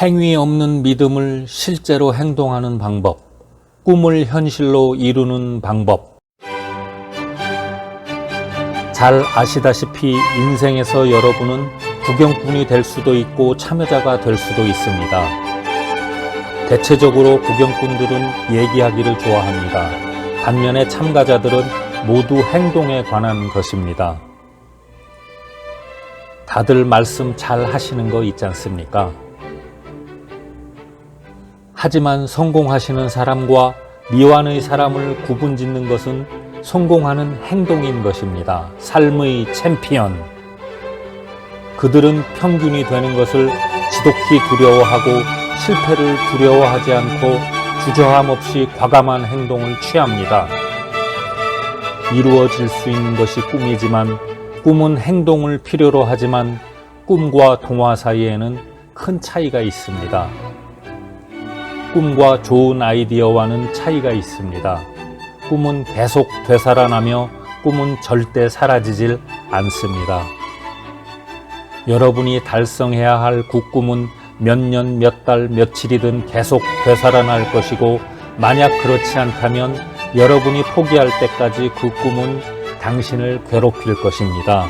행위 없는 믿음을 실제로 행동하는 방법, 꿈을 현실로 이루는 방법. 잘 아시다시피 인생에서 여러분은 구경꾼이 될 수도 있고 참여자가 될 수도 있습니다. 대체적으로 구경꾼들은 얘기하기를 좋아합니다. 반면에 참가자들은 모두 행동에 관한 것입니다. 다들 말씀 잘 하시는 거 있지 않습니까? 하지만 성공하시는 사람과 미완의 사람을 구분 짓는 것은 성공하는 행동인 것입니다. 삶의 챔피언. 그들은 평균이 되는 것을 지독히 두려워하고 실패를 두려워하지 않고 주저함 없이 과감한 행동을 취합니다. 이루어질 수 있는 것이 꿈이지만 꿈은 행동을 필요로 하지만 꿈과 동화 사이에는 큰 차이가 있습니다. 꿈과 좋은 아이디어와는 차이가 있습니다. 꿈은 계속 되살아나며 꿈은 절대 사라지질 않습니다. 여러분이 달성해야 할그 꿈은 몇 년, 몇 달, 며칠이든 계속 되살아날 것이고, 만약 그렇지 않다면 여러분이 포기할 때까지 그 꿈은 당신을 괴롭힐 것입니다.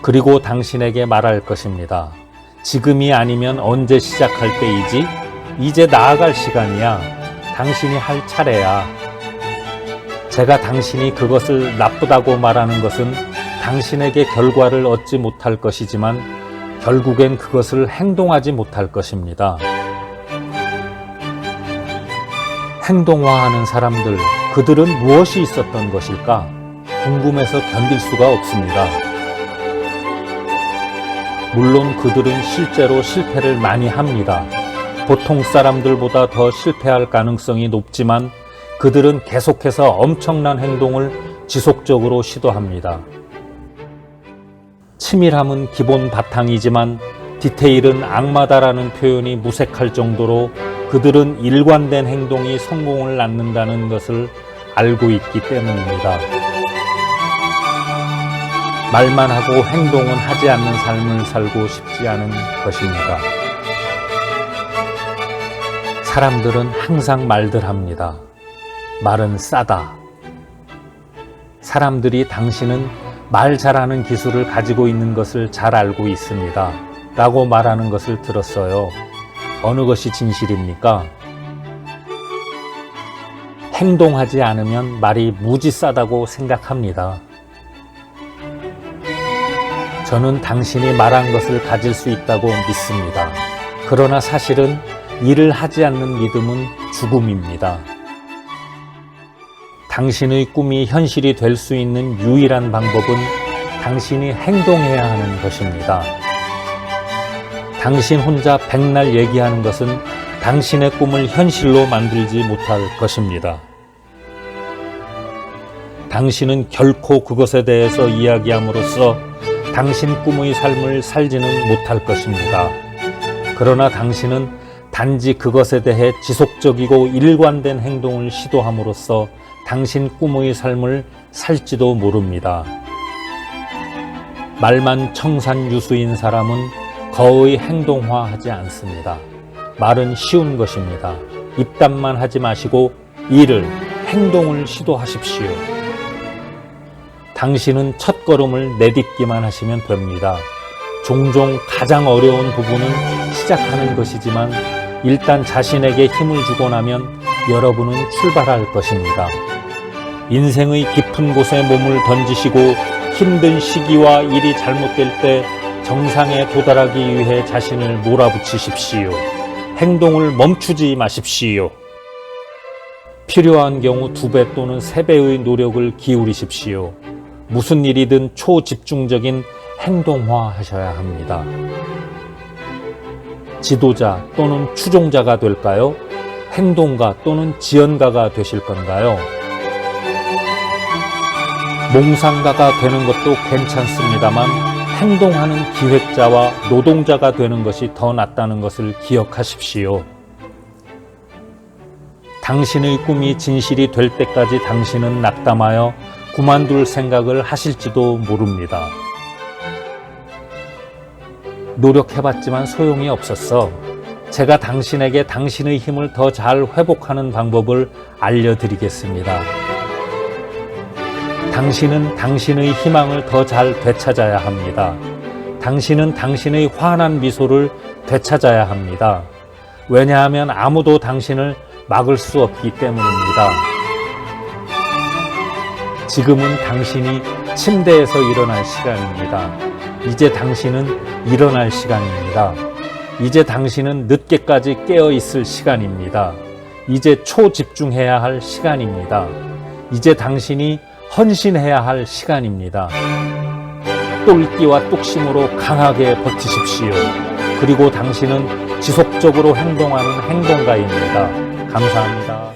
그리고 당신에게 말할 것입니다. 지금이 아니면 언제 시작할 때이지? 이제 나아갈 시간이야. 당신이 할 차례야. 제가 당신이 그것을 나쁘다고 말하는 것은 당신에게 결과를 얻지 못할 것이지만 결국엔 그것을 행동하지 못할 것입니다. 행동화하는 사람들, 그들은 무엇이 있었던 것일까? 궁금해서 견딜 수가 없습니다. 물론 그들은 실제로 실패를 많이 합니다. 보통 사람들보다 더 실패할 가능성이 높지만 그들은 계속해서 엄청난 행동을 지속적으로 시도합니다. 치밀함은 기본 바탕이지만 디테일은 악마다라는 표현이 무색할 정도로 그들은 일관된 행동이 성공을 낳는다는 것을 알고 있기 때문입니다. 말만 하고 행동은 하지 않는 삶을 살고 싶지 않은 것입니다. 사람들은 항상 말들 합니다. 말은 싸다. 사람들이 당신은 말 잘하는 기술을 가지고 있는 것을 잘 알고 있습니다. 라고 말하는 것을 들었어요. 어느 것이 진실입니까? 행동하지 않으면 말이 무지 싸다고 생각합니다. 저는 당신이 말한 것을 가질 수 있다고 믿습니다. 그러나 사실은 일을 하지 않는 믿음은 죽음입니다. 당신의 꿈이 현실이 될 수 있는 유일한 방법은 당신이 행동해야 하는 것입니다. 당신 혼자 백날 얘기하는 것은 당신의 꿈을 현실로 만들지 못할 것입니다. 당신은 결코 그것에 대해서 이야기함으로써 당신 꿈의 삶을 살지는 못할 것입니다. 그러나 당신은 단지 그것에 대해 지속적이고 일관된 행동을 시도함으로써 당신 꿈의 삶을 살지도 모릅니다. 말만 청산유수인 사람은 거의 행동화하지 않습니다. 말은 쉬운 것입니다. 입담만 하지 마시고 일을, 행동을 시도하십시오. 당신은 첫 걸음을 내딛기만 하시면 됩니다. 종종 가장 어려운 부분은 시작하는 것이지만 일단 자신에게 힘을 주고 나면 여러분은 출발할 것입니다. 인생의 깊은 곳에 몸을 던지시고 힘든 시기와 일이 잘못될 때 정상에 도달하기 위해 자신을 몰아붙이십시오. 행동을 멈추지 마십시오. 필요한 경우 두 배 또는 세 배의 노력을 기울이십시오. 무슨 일이든 초집중적인 행동화 하셔야 합니다. 지도자 또는 추종자가 될까요? 행동가 또는 지연가가 되실 건가요? 몽상가가 되는 것도 괜찮습니다만 행동하는 기획자와 노동자가 되는 것이 더 낫다는 것을 기억하십시오. 당신의 꿈이 진실이 될 때까지 당신은 낙담하여 그만둘 생각을 하실지도 모릅니다. 노력해봤지만 소용이 없었어. 제가 당신에게 당신의 힘을 더 잘 회복하는 방법을 알려드리겠습니다. 당신은 당신의 희망을 더 잘 되찾아야 합니다. 당신은 당신의 환한 미소를 되찾아야 합니다. 왜냐하면 아무도 당신을 막을 수 없기 때문입니다. 지금은 당신이 침대에서 일어날 시간입니다. 이제 당신은 일어날 시간입니다. 이제 당신은 늦게까지 깨어 있을 시간입니다. 이제 초집중해야 할 시간입니다. 이제 당신이 헌신해야 할 시간입니다. 똘끼와 뚝심으로 강하게 버티십시오. 그리고 당신은 지속적으로 행동하는 행동가입니다. 감사합니다.